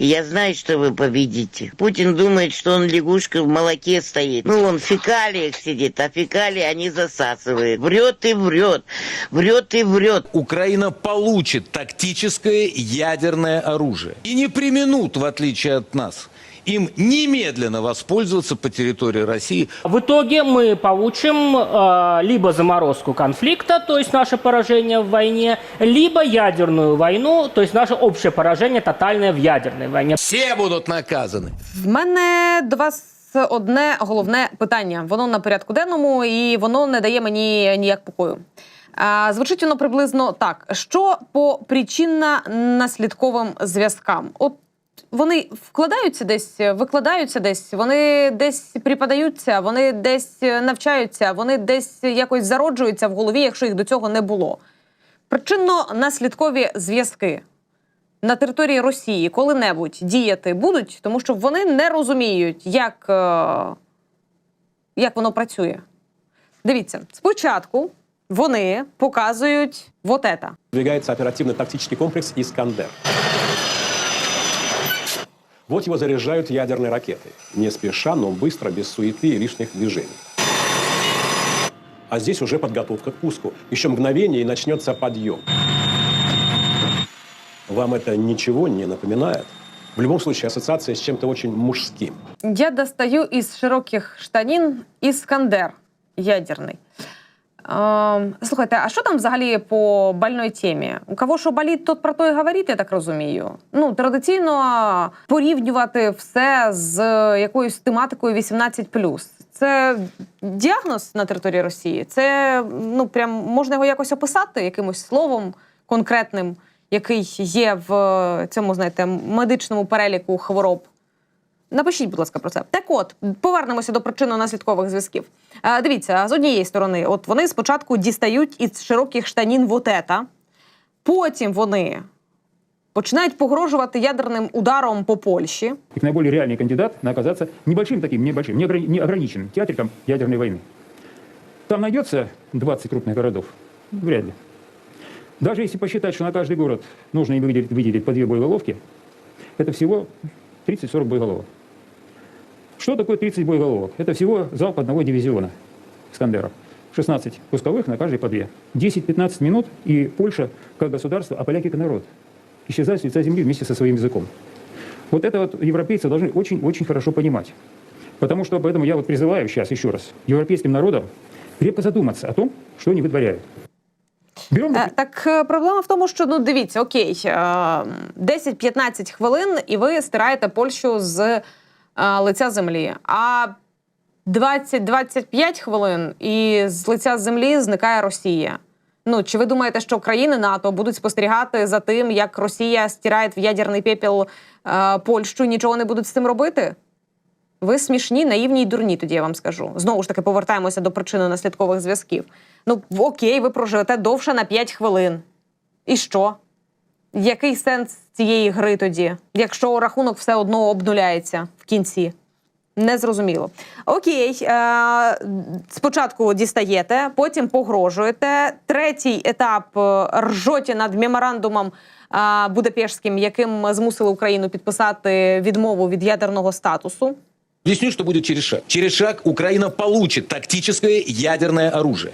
Я знаю, что вы победите. Путин думает, что он лягушка в молоке стоит. Ну, он в фекалиях сидит, а фекалии они засасывают. Врет и врет, врет и врет. Украина получит тактическое ядерное оружие. И не применут, в отличие от нас, им немедленно воспользоваться по территории России. В итоге мы получим э, либо заморозку конфликта, то есть наше поражение в войне, либо ядерную войну, то есть наше общее поражение тотальное в ядерной войне. Все будут наказаны. В мене до вас одне головне питання. Воно на порядку денному і воно не дає мені ніяк покою. А, звучить воно приблизно так: що по причинно-наслідковим зв'язкам? От вони вкладаються десь, викладаються десь, вони десь припадаються, вони десь навчаються, вони десь якось зароджуються в голові, якщо їх до цього не було. Причинно-наслідкові зв'язки на території Росії коли-небудь діяти будуть, тому що вони не розуміють, як, е, як воно працює. Дивіться, спочатку вони показують вот это. Двигается оперативно-тактический комплекс «Искандер». Вот его заряжают ядерной ракетой. Не спеша, но быстро, без суеты и лишних движений. А здесь уже подготовка к пуску. Еще мгновение и начнется подъем. Вам это ничего не напоминает? В любом случае, ассоциация с чем-то очень мужским. Я достаю із широких штанін іскандер ядерний. Слухайте, а що там взагалі по больної темі? У кого що болить, тот про то і говорить, я так розумію. Ну, традиційно порівнювати все з якоюсь тематикою 18+. Це діагноз на території Росії. Це ну прям можна його якось описати якимось словом конкретним, який є в цьому, знаєте, медичному переліку хвороб. Напишіть, будь ласка, про це. Так от, повернемося до причинно-наслідкових зв'язків. Е, дивіться, з однієї сторони, от вони спочатку дістають із широких штанін вотета, потім вони починають погрожувати ядерним ударом по Польщі. их наиболее реальный кандидат на оказаться небольшим таким, небольшим, не ограни- не ограниченным театриком ядерной войны. Там найдется 20 крупных городов? Вряд ли. Даже если посчитать, что на каждый город нужно им выделить, выделить по две боеголовки, это всего 30-40 боеголовок. Что такое 30 боеголовок? Это всего залп одного дивизиона «Искандеров». 16 пусковых на каждый по две. 10-15 минут, и Польша как государство, а поляки как народ исчезают с лица земли вместе со своим языком. Вот это вот европейцы должны очень-очень хорошо понимать. Потому что поэтому я вот призываю сейчас еще раз европейским народам крепко задуматься о том, что они вытворяют. Берем Е, Так е, проблема в тому, що ну дивіться, окей, е, 10-15 хвилин, і ви стираєте Польщу з е, лиця землі. А 20-25 хвилин і з лиця землі зникає Росія. Ну чи ви думаєте, що країни НАТО будуть спостерігати за тим, як Росія стирає в ядерний пепел е, Польщу, і нічого не будуть з цим робити? Ви смішні, наївні й дурні, тоді я вам скажу. Знову ж таки, повертаємося до причинно-наслідкових зв'язків. Ну, окей, ви проживете довше на 5 хвилин. І що? Який сенс цієї гри тоді, якщо рахунок все одно обнуляється в кінці? Незрозуміло. Окей, е- спочатку дістаєте, потім погрожуєте. Третій етап е, ржоті над меморандумом е- Будапештським, яким змусили Україну підписати відмову від ядерного статусу. Объясню, что будет через шаг. Через шаг Украина получит тактическое ядерное оружие.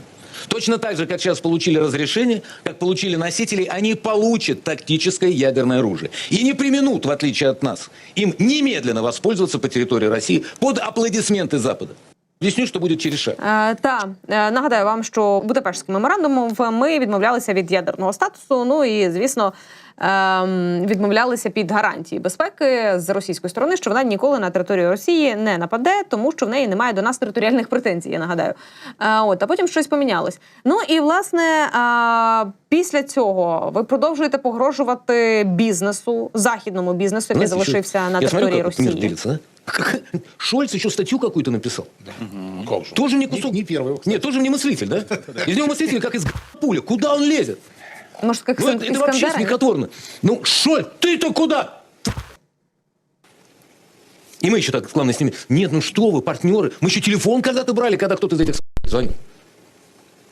Точно так же, как сейчас получили разрешение, как получили носители, они получат тактическое ядерное оружие. И не применут, в отличие от нас, им немедленно воспользоваться по территории России под аплодисменты Запада. Объясню, что будет через шаг. Е, та е, нагадаю вам, що Будапештським меморандумом ми відмовлялися від ядерного статусу. Ну і звісно. ем, Відмовлялися під гарантії безпеки з російської сторони, що вона ніколи на територію Росії не нападе, тому що в неї немає до нас територіальних претензій. Я нагадаю. Е, От а потім щось помінялось. Ну і власне е, після цього ви продовжуєте погрожувати бізнесу, західному бізнесу, який залишився на я смотрю, території Росії. Да? Шольц еще статью какую-то написал. Тоже не кусок. Не первый, кстати. Нет, тоже не мыслитель, да? Из него мыслитель, как из пуля. Куда он лезет? Може, як Ну, это, это вообще смехотворно. Ну, Шольц, ты-то куда? И мы еще так главное с ними. Нет, ну что вы, партнеры. Мы еще телефон когда-то брали, когда кто-то из этих звонил.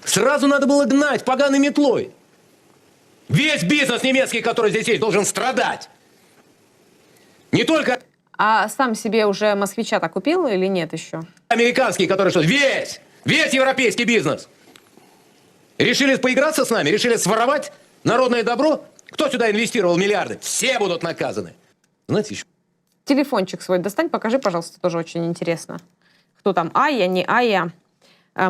Сразу надо было гнать поганой метлой. Весь бизнес немецкий, который здесь есть, должен страдать. Не только А сам себе уже москвича-то купил или нет еще? американский, который что, весь, весь европейский бизнес. Решили поиграться с нами, решили своровать народное добро. Кто сюда инвестировал миллиарды? Все будут наказаны. Знаете, еще Телефончик свой достань, покажи, пожалуйста, тоже очень интересно. Хто там Ая, не Ая. Е,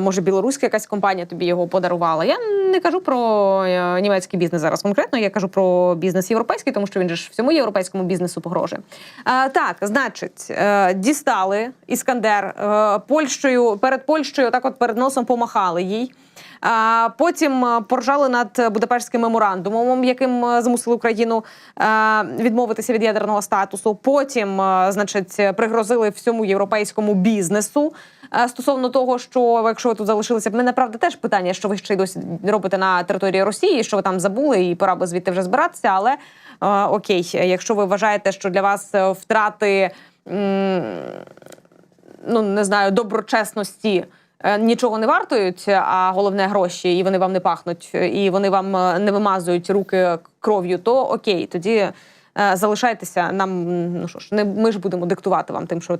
Може, білоруська якась компанія тобі його подарувала. Я не кажу про е, німецький бізнес зараз конкретно, я кажу про бізнес європейський, тому що він же ж всьому європейському бізнесу погрожує. Так, значить, е, дістали Іскандер е, Польщею, перед Польщею так от перед носом помахали їй. Потім е, поржали над Будапештським меморандумом, яким е, змусили Україну е, відмовитися від ядерного статусу. Потім, значить, пригрозили всьому європейському бізнесу стосовно того, що якщо ви тут залишилися, мене правда теж питання, що ви ще й досі робите на території Росії, що ви там забули, і пора би звідти вже збиратися. Але окей, якщо ви вважаєте, що для вас втрати. ну не знаю, доброчесності нічого не вартують, а головне гроші, і вони вам не пахнуть, і вони вам е, не вимазують руки кров'ю, то окей, тоді. е, Залишайтеся нам, ну що ж, не ми ж будемо диктувати вам тим, що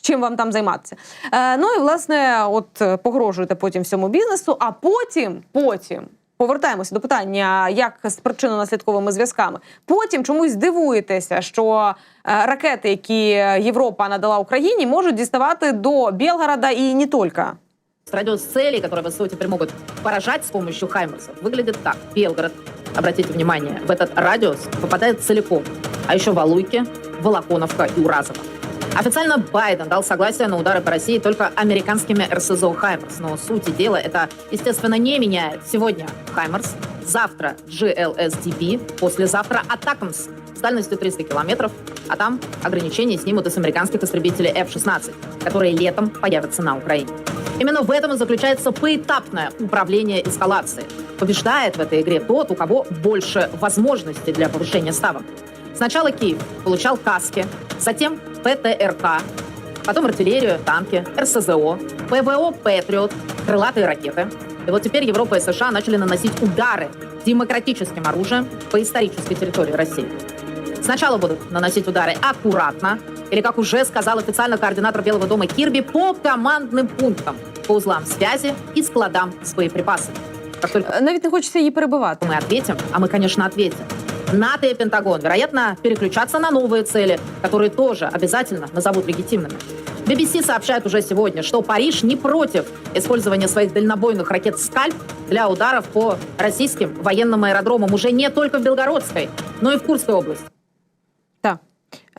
чим вам там займатися. Е, ну і власне, от е, погрожуєте потім всьому бізнесу, а потім, потім повертаємося до питання, як з причинно-наслідковими зв'язками. Потім чомусь дивуєтеся, що е, ракети, які Європа надала Україні, можуть діставати до Білгорода і не тільки. Радиус целей, которые ВСУ теперь могут поражать с помощью Хаймерсов, выглядит так. Белгород, обратите внимание, в этот радиус попадает целиком. А еще Валуйки, Волоконовка и Уразово. Официально Байден дал согласие на удары по России только американскими РСЗО «Хаймерс». Но сути дела это, естественно, не меняет. Сегодня «Хаймерс», завтра GLSDB, послезавтра «Атакамс» с дальностью 300 километров, а там ограничения снимут и с американских истребителей F-16, которые летом появятся на Украине. Именно в этом и заключается поэтапное управление эскалацией. Побеждает в этой игре тот, у кого больше возможностей для повышения ставок. Сначала Киев получал каски, затем ПТРК, потом артиллерию, танки, РСЗО, ПВО «Патриот», крылатые ракеты. И вот теперь Европа и США начали наносить удары демократическим оружием по исторической территории России. Сначала будут наносить удары аккуратно, или, как уже сказал официально координатор Белого дома Кирби, по командным пунктам, по узлам связи и складам с боеприпасами. Как только Е, Навіть не хочеться її перебивати. мы ответим, а мы, конечно, ответим. НАТО и Пентагон, вероятно, переключаться на новые цели, которые тоже обязательно назовут легитимными. BBC сообщает уже сегодня, что Париж не против использования своих дальнобойных ракет «Скальп» для ударов по российским военным аэродромам уже не только в Белгородской, но и в Курской области.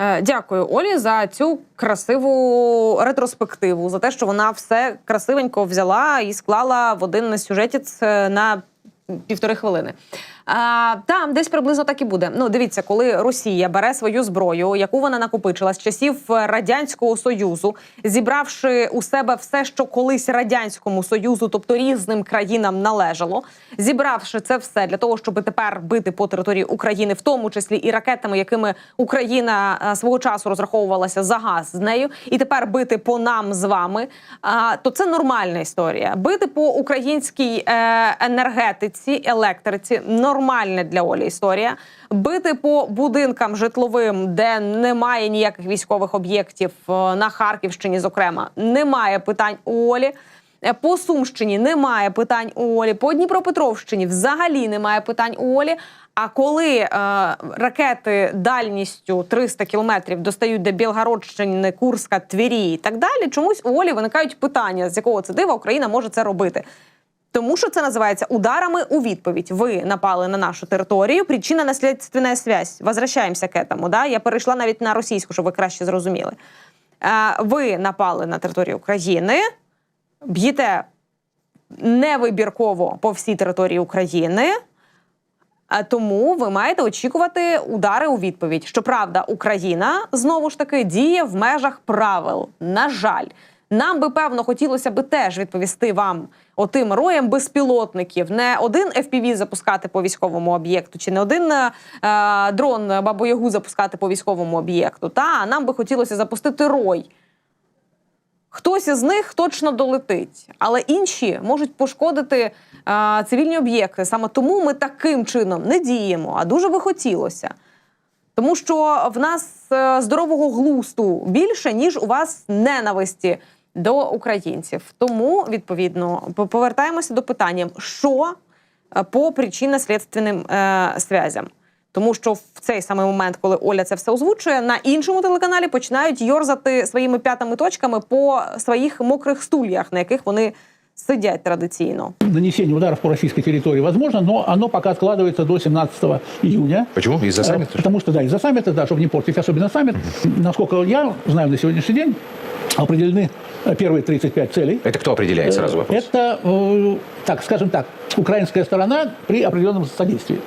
Е, Дякую Олі за цю красиву ретроспективу, за те, що вона все красивенько взяла і склала в один на сюжеті на півтори хвилини. А, там десь приблизно так і буде. Ну, дивіться, коли Росія бере свою зброю, яку вона накопичила з часів е, радянського союзу, зібравши у себе все, що колись радянському союзу, тобто різним країнам належало, зібравши це все для того, щоб тепер бити по території України, в тому числі і ракетами, якими Україна е, свого часу розраховувалася за газ з нею, і тепер бити по нам з вами. А, то це нормальна історія. Бити по українській е, енергетиці, електриці нормальна для Олі історія. Бити по будинкам житловим, де немає ніяких військових об'єктів е, на Харківщині, зокрема, немає питань у Олі. Е, По Сумщині немає питань у Олі. По Дніпропетровщині взагалі немає питань у Олі. А коли е, ракети дальністю 300 кілометрів достають до Білгородщини, Курська, Твірі і так далі, чомусь у Олі виникають питання, з якого це дива Україна може це робити. Тому що це називається ударами у відповідь. Ви напали на нашу територію. Причина наслідственна связь. Возвращаємося к этому. Да? Я перейшла навіть на російську, щоб ви краще зрозуміли. Е, ви напали на територію України, б'єте невибірково по всій території України. Тому ви маєте очікувати удари у відповідь. Щоправда, Україна знову ж таки діє в межах правил. На жаль, нам би певно хотілося би теж відповісти вам отим роєм безпілотників. Не один FPV запускати по військовому об'єкту, чи не один е, е, дрон бабоягу запускати по військовому об'єкту. Та нам би хотілося запустити рой. Хтось із них точно долетить, але інші можуть пошкодити а, цивільні об'єкти. Саме тому ми таким чином не діємо, а дуже би хотілося. Тому що в нас е, здорового глусту більше, ніж у вас ненависті до українців. Тому, відповідно, по- повертаємося до питання, що е, по причинно-слідственним е, зв'язям. Тому що в цей самий момент, коли Оля це все озвучує, на іншому телеканалі починають йорзати своїми п'ятими точками по своїх мокрих стульях, на яких вони сидять традиційно. Нанесение ударов по российской территории возможно, но оно пока откладывается до 17 июня. Почему? Из-за Э, саммита? Потому что, да, из-за саммита, да, чтобы не портить, особенно саммит. Насколько я знаю на сегодняшний день, определены э, первые 35 целей. Это кто определяет сразу Э, вопрос? Это, э, так, скажем так, украинская сторона при определенном содействии.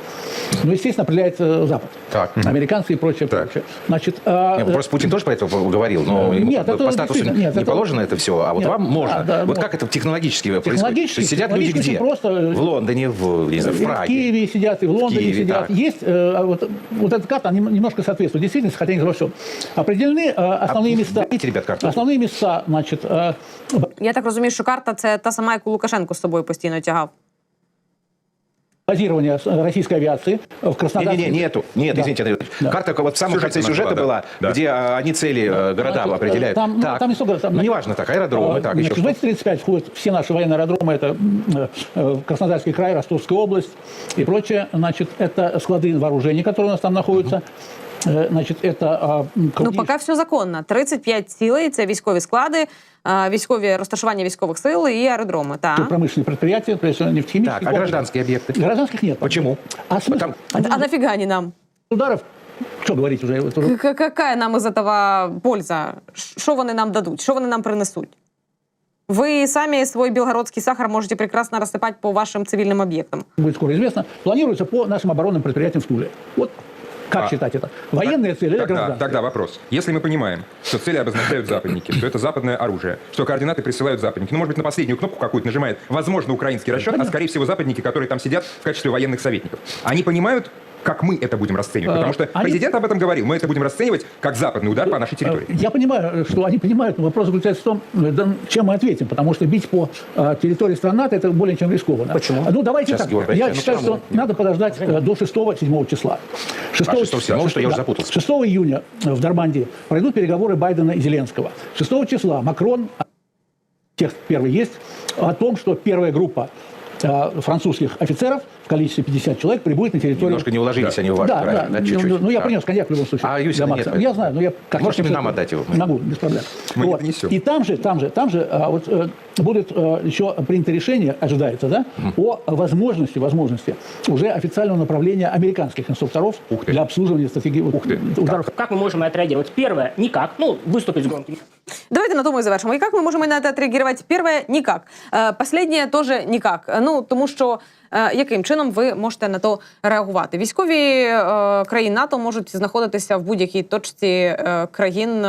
Ну, естественно, определяет э, Запад. Так. Американцы и прочее, Так. прочее. Значит, э, Нет, Просто Путин тоже про это говорил, но Э, ему нет, бы это по статусу нет, не это- положено это все, а вот Нет, вам можно. да, да, вот ну, как это технологически происходит? технологически- То есть сидят люди технологически где? просто, э, в Лондоне, в, не знаю, в И в Праге. Киеве сидят, и в Лондоне Киеве, сидят. так. Есть э, а вот, вот эта карта нем- немножко соответствует действительности, хотя не во всем. Определены э, основные А места. дайте, ребят, карту. Основные места, значит, э, Я так розумію, що карта це та сама, яку Лукашенко з собою постійно тягав. базирования с- российской авиации в Краснодарском. Не-не-не, нету. Нет, Да. извините, Андрей Владимирович. Да. Карта вот в самом Сюжете конце она сюжета была, была, да. где а, они цели э, города Значит, определяют. Там, ну, так. там не столько, там, ну, неважно так, аэродромы, А, так, еще значит, в что. эти 35 входят все наши военные аэродромы, это м, э, Краснодарский край, Ростовская область и прочее. Значит, это склады вооружений, которые у нас там находятся. Э, Значит, это а, м, Ну, крупнейшие- поки все законно. 35 цілей це військові склади, е, військові розташування військовых сил і аеродроми. Та. промышленные предприятия, то есть нефтехимические. Так, а комплексы. гражданские объекты? Гражданских нет. Почему? А смысл? Потому- А, а нафіга они нам? ударов, что говорить уже, это уже К- Какая нам із этого польза? Ш- Що вони нам дадуть? Що вони нам принесуть? Ви самі свой білгородський сахар можете прекрасно розсипати по вашим цивільним об'єктам. будет скоро известно, планируется по нашим оборонным предприятиям в Туле. Вот как А, считать это? Военные цели или гражданские? тогда вопрос. Если мы понимаем, что цели обозначают западники, то это западное оружие, что координаты присылают западники. Ну, может быть, на последнюю кнопку какую-то нажимает, возможно, украинский расчет, а скорее всего западники, которые там сидят в качестве военных советников. Они понимают, как мы это будем расценивать? А, Потому что они- президент об этом говорил. Мы это будем расценивать как западный удар по нашей территории. Э, Я понимаю, что они понимают, но вопрос заключается в том, э, чем мы ответим, потому что бить по э, территории стран НАТО это более чем рискованно. Почему? Ну, давайте Сейчас, так. Георгий Я Борисович, считаю, ну, что надо подождать э, до 6-7 числа. 6 А, 6-7, что я уже запутался. 6 июня э, в Нормандии пройдут переговоры Байдена и Зеленского. 6 числа Макрон, текст первый есть, о том, что первая группа э, французских офицеров количестве 50 человек прибудет на территорию... Немножко не уложились они в ваш, да, правильно, да, да, чуть-чуть. Ну, ну, я А. принес коньяк в любом случае. А Юсина для нет, Макса. поэтому. Я знаю, но я... Как Можете как- нам отдать его? Могу, без проблем. Мы не донесем. И там же, там же, там же а, вот, э, будет э, еще принято решение, ожидается, да, о возможности, возможности уже официального направления американских инструкторов Ух ты. для обслуживания стратегии вот, Ух ты. ударов. Как мы можем отреагировать? Первое, никак. Ну, выступить с громким Давайте на тому і завершимо. І як ми можемо на це отреагувати? Перше – ніяк. Е, Последнє – теж ніяк. Е, Ну, тому що е, яким чином ви можете на то реагувати? Військові е, країн НАТО можуть знаходитися в будь-якій точці е, країн е,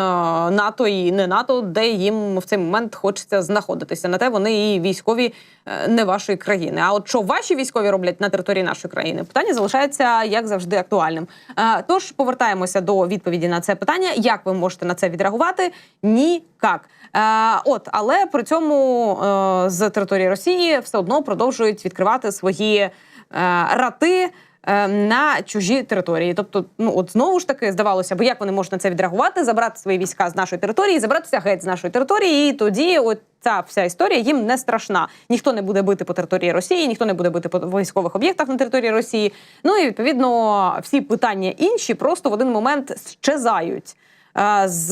НАТО і не НАТО, де їм в цей момент хочеться знаходитися. На те вони і військові е, не вашої країни. А от що ваші військові роблять на території нашої країни? Питання залишається як завжди актуальним. Е, Тож повертаємося до відповіді на це питання. Як ви можете на це відреагувати? Е, От, але при цьому е, з території Росії все одно продовжують відкривати свої е, рати. е, На чужі території, тобто, ну от знову ж таки здавалося, бо як вони можуть на це відреагувати, забрати свої війська з нашої території, забратися геть з нашої території, і тоді от ця вся історія їм не страшна. Ніхто не буде бити по території Росії, ніхто не буде бити по військових об'єктах на території Росії. Ну і відповідно всі питання інші просто в один момент щезають. е, З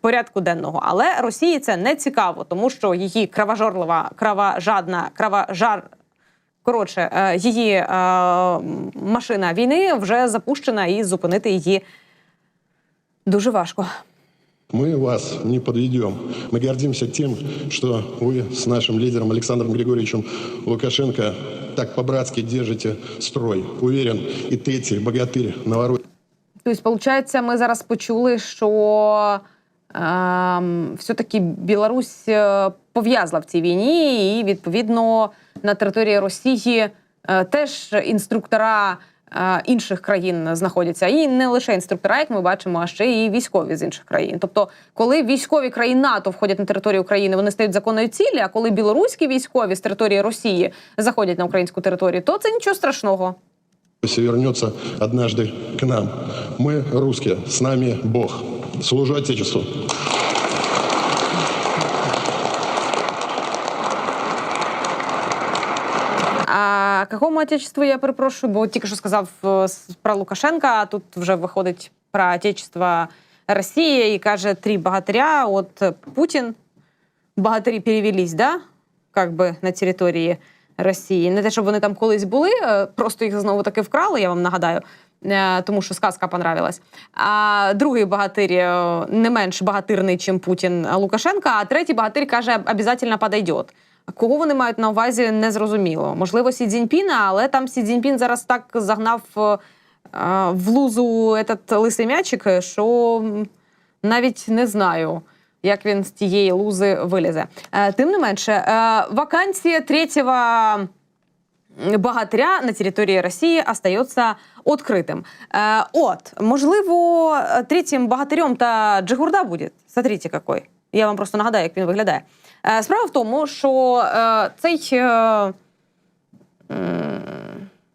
порядку денного, але Росії це не цікаво, тому що її кровожорлива, кровожадна, кровожар коротше, е, її е, машина війни вже запущена, і зупинити її дуже важко. Мы вас не подведем. Мы гордимся тем, что вы с нашим лидером Александром Григорьевичем Лукашенко так по-братски держите строй. Уверен, и ты, и богатырь Новороссии. Тобто, получається, ми зараз почули, що ем, все-таки Білорусь е, пов'язла в цій війні, і відповідно на території Росії е, теж інструктора. е, Інших країн знаходяться і не лише інструктора, як ми бачимо, а ще і військові з інших країн. Тобто, коли військові країн НАТО входять на територію України, вони стають законною цілі. А коли білоруські військові з території Росії заходять на українську територію, то це нічого страшного. вернется однажды к нам. Мы русские, с нами Бог. Служу Отечеству. А какому отечеству я перепрошую? Бо тільки що сказав е, про Лукашенка, а тут вже виходить про отечество Росії і каже три богатиря. От е, Путін, богатирі перевелись, да? Как би на території Росії. Не те, щоб вони там колись були, е, просто їх знову таки вкрали, я вам нагадаю. Тому що сказка понравилась. А другий богатир не менш багатирний, чим Путін Лукашенка, а третій богатир каже, обов'язково подойдет. Кого вони мають на увазі, не зрозуміло. Можливо, Сі Цзіньпіна, але там Сі Цзіньпін зараз так загнав е, е, в лузу этот лисий м'ячик, що навіть не знаю, як він з тієї лузи вилізе. Е, Тим не менше, е, вакансія третього богатыря на території Росії остається відкритим. От, можливо, третім богатирем та Джигурда буде. Смотрите, який. Я вам просто нагадаю, як він виглядає. Е, справа в тому, що е, цей е,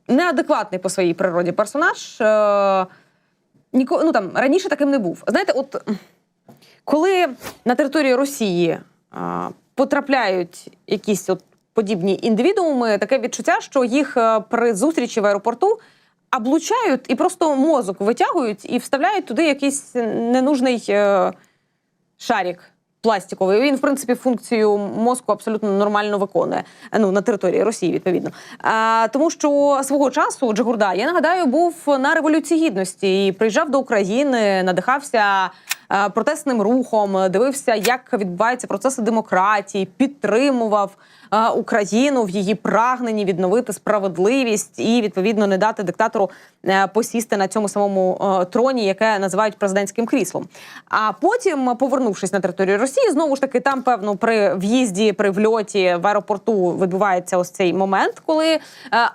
неадекватний по своїй природі персонаж ну, там, раніше таким не був. Знаєте, от коли на території Росії потрапляють якісь от подібні індивідууми, таке відчуття, що їх при зустрічі в аеропорту облучають і просто мозок витягують і вставляють туди якийсь ненужний е, шарик. Пластиковий він, в принципі, функцію мозку абсолютно нормально виконує. Ну на території Росії, відповідно. А, тому що свого часу Джигурда, я нагадаю, був на революції гідності і приїжджав до України, надихався е, протестним рухом, дивився, як відбуваються процеси демократії, підтримував е, Україну в її прагненні відновити справедливість і відповідно не дати диктатору е, посісти на цьому самому е, троні, яке називають президентським кріслом. А потім, повернувшись на територію Росії, знову ж таки там, певно, при в'їзді, при вльоті в аеропорту відбувається ось цей момент, коли е,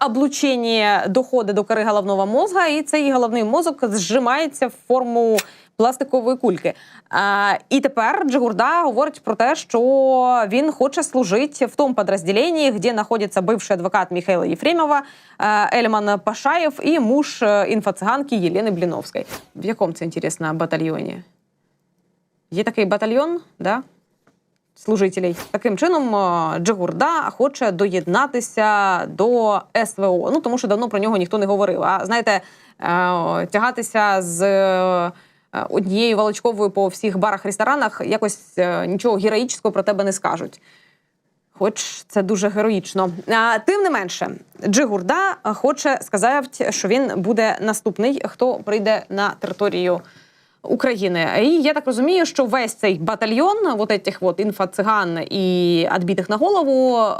облучення доходить до кори головного мозга, і цей головний мозок зжимається в форму пластикової кульки. А, і тепер Джигурда говорить про те, що він хоче служити в тому підрозділенні, де знаходиться бивший адвокат Михайла Єфремова, е, Ельман Пашаєв і муж е, інфоциганки Єлени Бліновської. В якому це інтересно батальйоні? Є такий батальйон, да? служителей. Таким чином, е, Джигурда хоче доєднатися до СВО. Ну тому що давно про нього ніхто не говорив. А знаєте, е, тягатися з е, однією волочковою по всіх барах-ресторанах якось е, нічого героїчного про тебе не скажуть. Хоч це дуже героїчно. А, тим не менше, Джигурда хоче сказати, що він буде наступний, хто прийде на територію України. І я так розумію, що весь цей батальйон, вот этих вот інфоциган і відбитих на голову, е,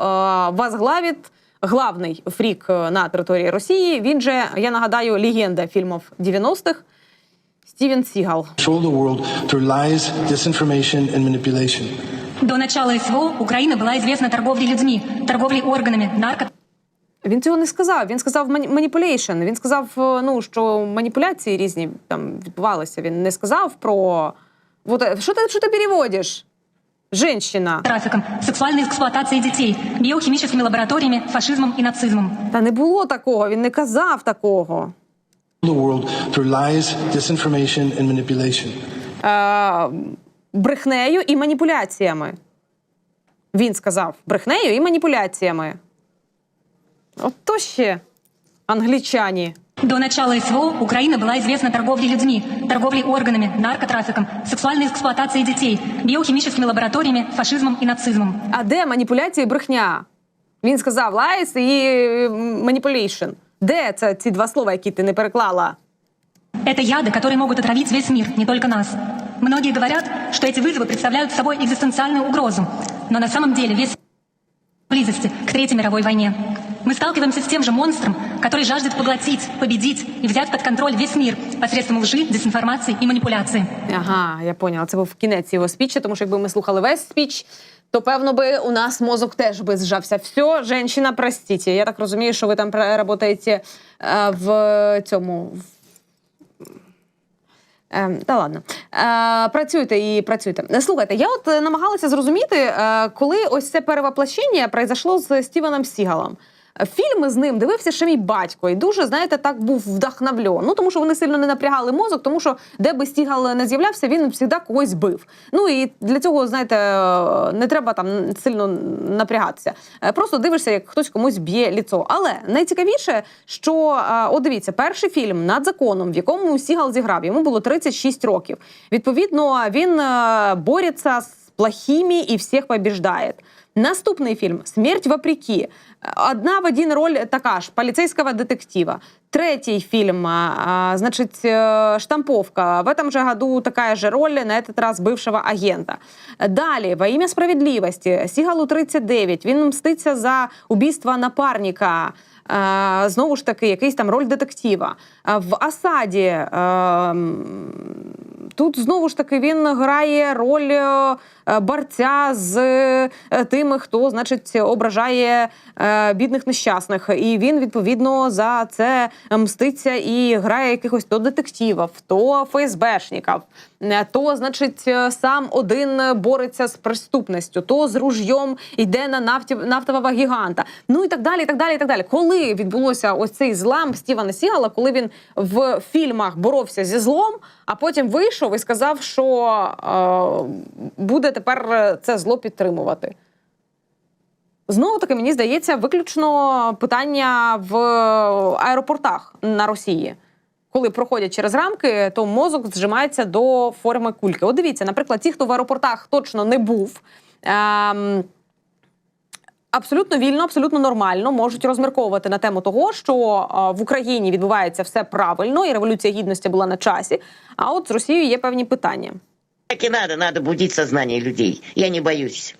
возглавить главний фрік е, на території Росії. Він же, я нагадаю, легенда фільмів 90-х Стівен Сігал. control the world through lies, disinformation, and manipulation. До начала СВО Украина была известна торговлей людьми, торговлей органами, нарко... Він цього не сказав. Він сказав маніпуляшн. Він сказав, е, ну що маніпуляції різні там відбувалися. Він не сказав про вот, що ти що ти переводиш? Женщина. трафиком, сексуальной эксплуатацией детей, биохимическими лабораториями, фашизмом и нацизмом. Та не було такого. Він не казав такого. The world through lies, disinformation, and manipulation. Е, брехнею і маніпуляціями. Він сказав брехнею і маніпуляціями. От то ще англічані. До начала СВО Украина была известна торговлей людьми, торговлей органами, наркотрафиком, сексуальной эксплуатацией детей, биохимическими лабораториями, фашизмом и нацизмом. А де маніпуляція і брехня? Він сказав lies і manipulation. Де це ці два слова, які ти не переклала? Это яды, которые могут отравить весь мир, не только нас. Многие говорят, что эти вызовы представляют собой экзистенциальную угрозу. Но на самом деле весь близости к Третьей мировой войне. Мы сталкиваемся с тем же монстром, который жаждет поглотить, победить и взять под контроль весь мир посредством лжи, дезинформации и манипуляции. Ага, я поняла. Це був кінець його спіча, тому що якби ми слухали весь спіч, то певно би у нас мозок теж би зжався. Все, женщина, простите. Я так розумію, що ви там працюєте е, в цьому. Е, та ладно, е, працюйте і працюйте. Слухайте, я от намагалася зрозуміти, е, коли ось це перевоплощення произошло з Стівеном Сігалом. Фільми з ним дивився ще мій батько, і дуже, знаєте, так був вдохновлен. Ну тому що вони сильно не напрягали мозок, тому що де би стігал не з'являвся, він завжди когось бив. Ну і для цього, знаєте, не треба там сильно напрягатися. Е, Просто дивишся, як хтось комусь б'є ліцо. Але найцікавіше, що е, от дивіться, перший фільм над законом, в якому Сігал зіграв, йому було 36 років. Відповідно, він е, бореться з плохими і всіх побіждає. Наступний фільм Смерть вопреки. Одна в один роль така ж поліцейського детектива. Третий фильм, а, а, значит, э, штамповка. В этом же году такая же роль, на этот раз бывшего агента. Далі, во ім'я справедливості, Сігалу 39, він мститься за убійство напарника. Е, Знову ж таки, якийсь там роль детектива. Е, В Асаді е, м, тут знову ж таки він грає роль е, е, борця з е, тими, хто, значить, ображає бідних нещасних. І він відповідно за це мститься і грає якихось то детективів, то ФСБшників, то, значить, е, сам один бореться з преступністю, то з ружйом йде на нафті, нафтового гіганта. Ну і так далі. і так далі, і так далі. Коли відбулося ось цей злам Стівена Сігала, коли він в фільмах боровся зі злом, а потім вийшов і сказав, що е, буде тепер е, це зло підтримувати. Знову таки, мені здається, виключно питання в аеропортах на Росії Коли проходять через рамки, то мозок зжимається до форми кульки. От дивіться, наприклад, ті, хто в аеропортах точно не був. Ем, Абсолютно вільно, абсолютно нормально можуть розмірковувати на тему того, що е, в Україні відбувається все правильно, і революція гідності була на часі. А от з Росією є певні питання. Так и надо, надо будить сознание людей. Я не боюсь.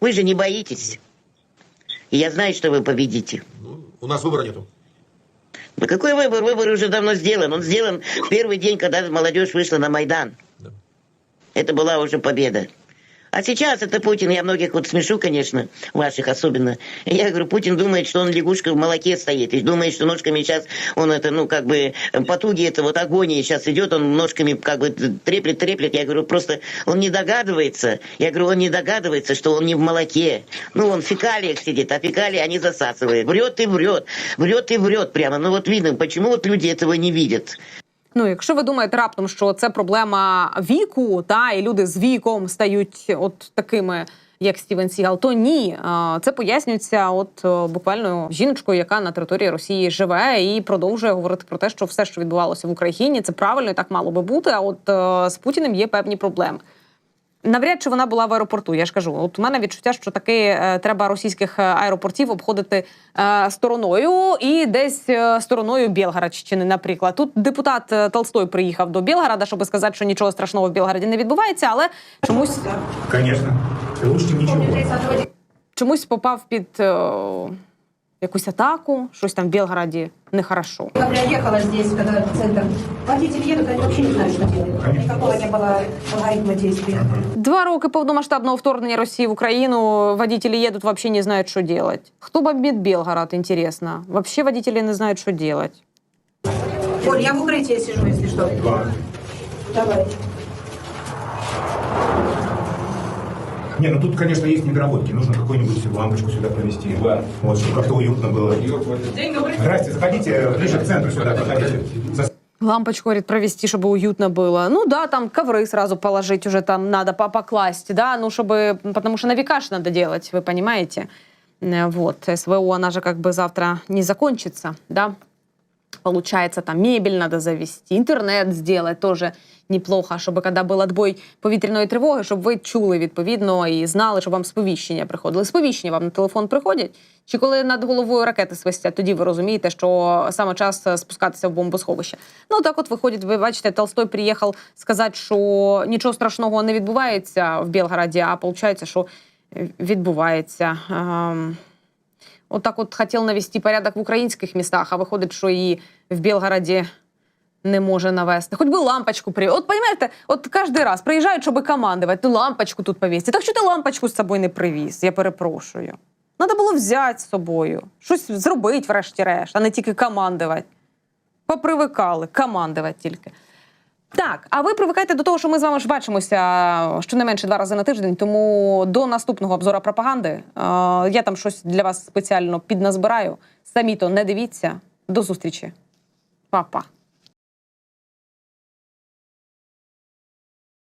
Вы же не боитесь. И я знаю, что вы победите. У нас выбора нету. Да какой выбор? Выбор уже давно сделан. Он сделан в первый день, когда молодежь вышла на Майдан. Это была уже победа. А сейчас это Путин, я многих вот смешу, конечно, ваших особенно. Я говорю, Путин думает, что он лягушка в молоке стоит, и думает, что ножками сейчас он это, ну, как бы, потуги это вот агонии сейчас идет, он ножками как бы треплет, треплет. Я говорю, просто он не догадывается, я говорю, он не догадывается, что он не в молоке. Ну, он в фекалиях сидит, а фекалии они засасывают. Врет и врет, врет и врет прямо. Ну, вот видно, почему вот люди этого не видят. Ну, якщо ви думаєте раптом, що це проблема віку, та і люди з віком стають от такими, як Стівен Сігал, то ні. Це пояснюється, от е, буквально жіночкою, яка на території Росії живе, і продовжує говорити про те, що все, що відбувалося в Україні, це правильно і так мало би бути. А от е, з Путіним є певні проблеми. Навряд чи вона була в аеропорту. Я ж кажу, от у мене відчуття, що таки е, треба російських е, аеропортів обходити е, стороною і десь е, стороною Білгородщини, наприклад. Тут депутат Толстой приїхав до Білгорода, щоб сказати, що нічого страшного в Білгороді не відбувається, але чомусь Конечно. Лучше, ничего. чомусь попав під е, якусь атаку, щось там в Білгороді нехорошо. Я приехала здесь, когда центр. Водители едут, они вообще не знают, что делать. Никакого не было алгоритма действия. Два роки повномасштабного вторгнення Росії в Україну водители едут, вообще не знают, что делать. Кто бомбит Белгород, интересно? Вообще водители не знают, что делать. Оль, я в укрытии сижу, если что. Давай. Не, ну тут, конечно, есть недоработки. Нужно какую-нибудь лампочку сюда провести. Вот, чтобы как-то уютно было. Здрасте, заходите ближе к центру сюда, заходите. За- Лампочку, говорит, провести, чтобы уютно было. Ну да, там ковры сразу положить уже там надо по- покласть, да, ну чтобы, потому что на века надо делать, вы понимаете. Э, Вот, СВО, она же как бы завтра не закончится, да. Получается, там мебель надо завести, интернет сделать тоже неплохо, щоб коли був отбой повітряної тривоги, щоб ви чули відповідно і знали, щоб вам сповіщення приходили. Сповіщення вам на телефон приходять? Чи коли над головою ракети свистять, тоді ви розумієте, що саме час е, спускатися в бомбосховище? Ну так от виходить, ви бачите, Толстой приїхав сказати, що нічого страшного не відбувається в Білгороді, а виходить, що відбувається. Ем, Отак от хотів навести порядок в українських містах, а виходить, що і в Білгороді не може навести. Хоч би лампочку при. От розумієте, от кожен раз приїжджають, щоб командувати, ти лампочку тут повісти. Так що ти лампочку з собою не привіз? Я перепрошую. Треба було взяти з собою, щось зробити, врешті-решт, а не тільки командувати. Попривикали, командувати тільки. Так, а ви привикайте до того, що ми з вами ж бачимося щонайменше два рази на тиждень. Тому до наступного обзора пропаганди е, я там щось для вас спеціально підназбираю. Самі то не дивіться. До зустрічі. Па-па.